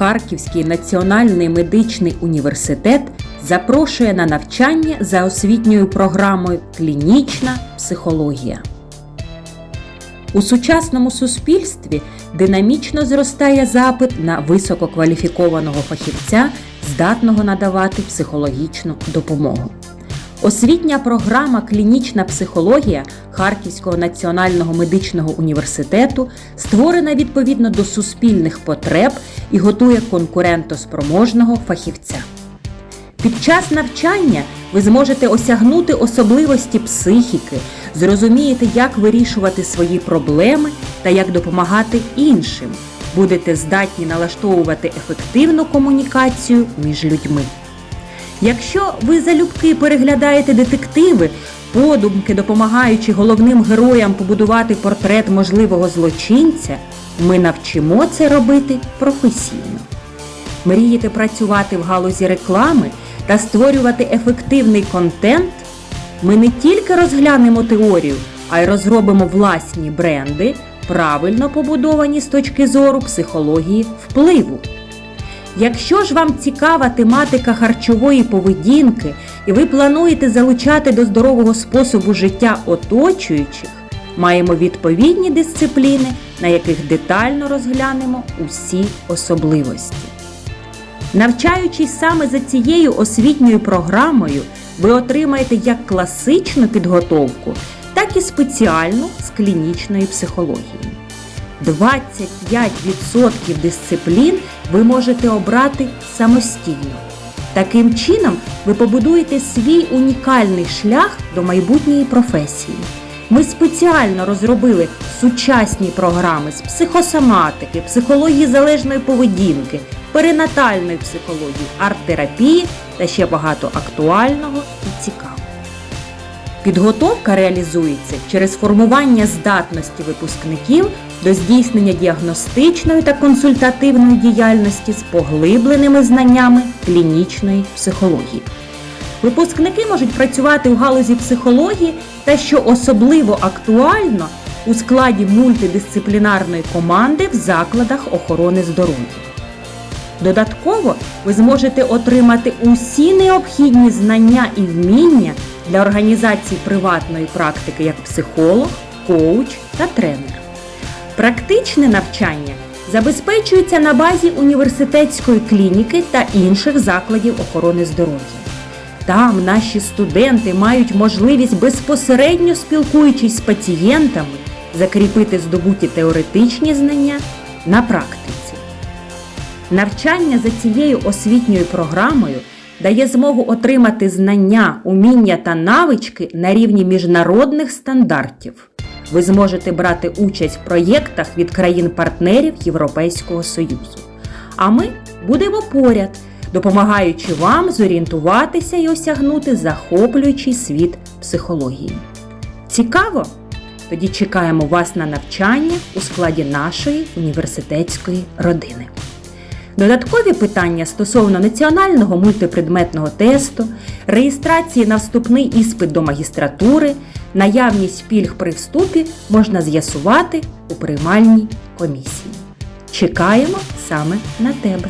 Харківський національний медичний університет запрошує на навчання за освітньою програмою Клінічна психологія. У сучасному суспільстві динамічно зростає запит на висококваліфікованого фахівця, здатного надавати психологічну допомогу. Освітня програма Клінічна психологія Харківського національного медичного університету створена відповідно до суспільних потреб і готує конкурентоспроможного фахівця. Під час навчання ви зможете осягнути особливості психіки, зрозумієте, як вирішувати свої проблеми та як допомагати іншим. Будете здатні налаштовувати ефективну комунікацію між людьми. Якщо ви залюбки переглядаєте детективи, подумки допомагаючи головним героям побудувати портрет можливого злочинця, ми навчимо це робити професійно. Мрієте працювати в галузі реклами та створювати ефективний контент? Ми не тільки розглянемо теорію, а й розробимо власні бренди, правильно побудовані з точки зору психології впливу. Якщо ж вам цікава тематика харчової поведінки і ви плануєте залучати до здорового способу життя оточуючих, маємо відповідні дисципліни, на яких детально розглянемо усі особливості. Навчаючись саме за цією освітньою програмою, ви отримаєте як класичну підготовку, так і спеціальну з клінічної психології. 25% дисциплін ви можете обрати самостійно. Таким чином, ви побудуєте свій унікальний шлях до майбутньої професії. Ми спеціально розробили сучасні програми з психосоматики, психології залежної поведінки, перинатальної психології, арт-терапії та ще багато актуального і цікавого. Підготовка реалізується через формування здатності випускників до здійснення діагностичної та консультативної діяльності з поглибленими знаннями клінічної психології. Випускники можуть працювати у галузі психології та, що особливо актуально, у складі мультидисциплінарної команди в закладах охорони здоров'я. Додатково ви зможете отримати усі необхідні знання і вміння для організації приватної практики як психолог, коуч та тренер. Практичне навчання забезпечується на базі університетської клініки та інших закладів охорони здоров'я. Там наші студенти мають можливість безпосередньо спілкуючись з пацієнтами, закріпити здобуті теоретичні знання на практиці. Навчання за цією освітньою програмою дає змогу отримати знання, уміння та навички на рівні міжнародних стандартів. Ви зможете брати участь в проєктах від країн-партнерів Європейського Союзу. А ми будемо поряд, допомагаючи вам зорієнтуватися і осягнути захоплюючий світ психології. Цікаво? Тоді чекаємо вас на навчання у складі нашої університетської родини. Додаткові питання стосовно національного мультипредметного тесту, реєстрації на вступний іспит до магістратури, наявність пільг при вступі можна з'ясувати у приймальній комісії. Чекаємо саме на тебе!